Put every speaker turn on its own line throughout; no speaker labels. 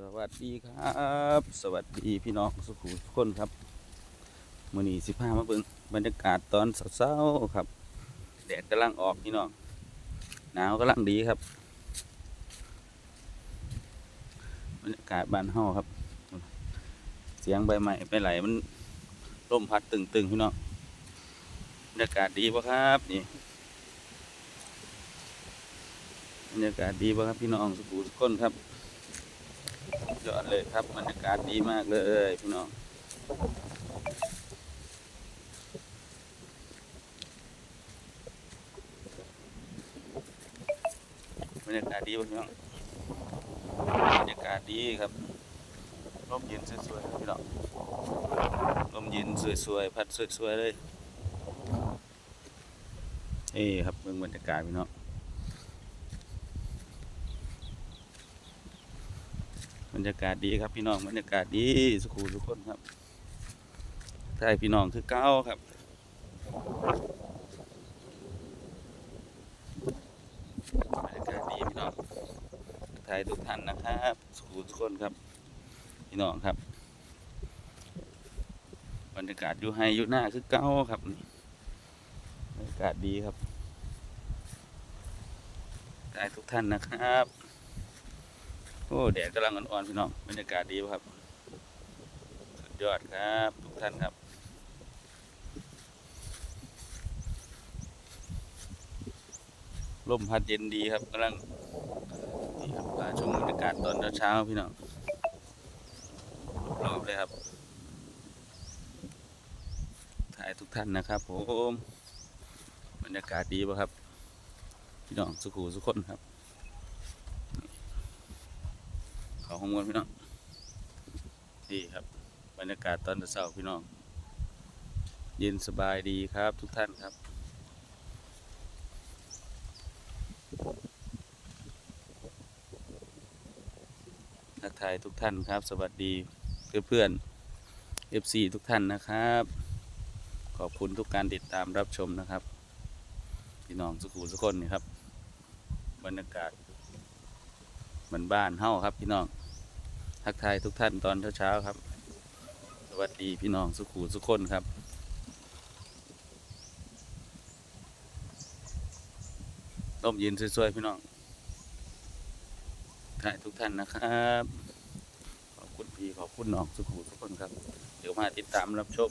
สวัสดีครับ สวัสดีพี่น้องสุขุมทุกคนครับมื่อนี้สิพามาเบิ่งบรรยากาศตอนเช้าๆครับแดดกำลังออกพี่น้องหนาวกำลังดีครับบรรยากาศบ้านเฮาครับ เสียงใบไม้ไปไหลมันลมพัดตึงๆพี่น้องบรรยากาศดีปะครับนี่บรรยากาศดีปะครับพี่น้องสุขุมทุกคนครับ ยอดเลยครับบรรยากาศดีมากเลยพี่น้องบรรยากาศดีพี่น้องบรรยากาศดีครับลมเย็นสวยๆพี่น้องลมเย็นสวยๆพัดสวยๆเลยนี่ครับเบิ่งบรรยากาศพี่น้อง บรรยากาศดีครับพี่น้องบรรยากาศดีสุขุทุกคนครับใช่พี่น้องคือเก้าครับบรรยากาศดีพี่น้องไทยทุกท่านนะครับสุขุทุกคนครับ พี่น้องครับ บรรยากาศอยู่ให้อยู่หน้าคือเก้าครับบรรยากาศดีครับได้ทุกท่านนะครับ อ้แดดกำลังอ่อนๆพี่น้องบรรยากาศดีครับ สุดยอดครับ ทุกท่านครับลมพัดเย็นดีครับกำลังนี่ครับพาชมบรรยากาศตอนเช้าๆพี่น้องรอบเลยครับ ถ่ายทุกท่านนะครับผมบรรยากาศดีป่ะครับ พี่น้องสุขุสุขคนครับ เขาข้างบนพี่น้องนี่ครับ บรรยากาศตอนเช้าพี่น้อง เย็นสบายดีครับทุกท่านครับทักทายทุกท่านครับ สวัสดีเพื่อนเพื่อนๆ FC ทุกท่านนะครับ ขอบคุณทุกการติดตามรับชมนะครับ พี่น้องสุขุสุกคนนี่ครับ บรรยากาศเหมือนบ้านเฮ้าครับพี่น้อง ทักทายทุกท่านตอนเช้าๆครับ สวัสดีพี่น้องสุขูสุขคนครับร่มเย็นสวยๆพี่น้องถ่ายทุกท่านนะครับ ขอบคุณพี่ขอบคุณน้องสุขูสุขคนครับ เดี๋ยวมาติดตามรับชม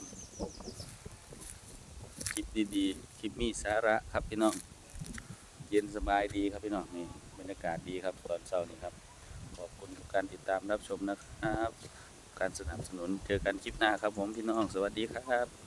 คลิปดีๆ คลิปมีสาระครับพี่น้อง เย็นสบายดีครับพี่น้องนี่บรรยากาศดีครับตอนเช้านี้ครับ อบคุณทุกการติดตามรับชมนะครับ การสนับสนุนเจอกันคลิปหน้าครับผมพี่น้องสวัสดีครับ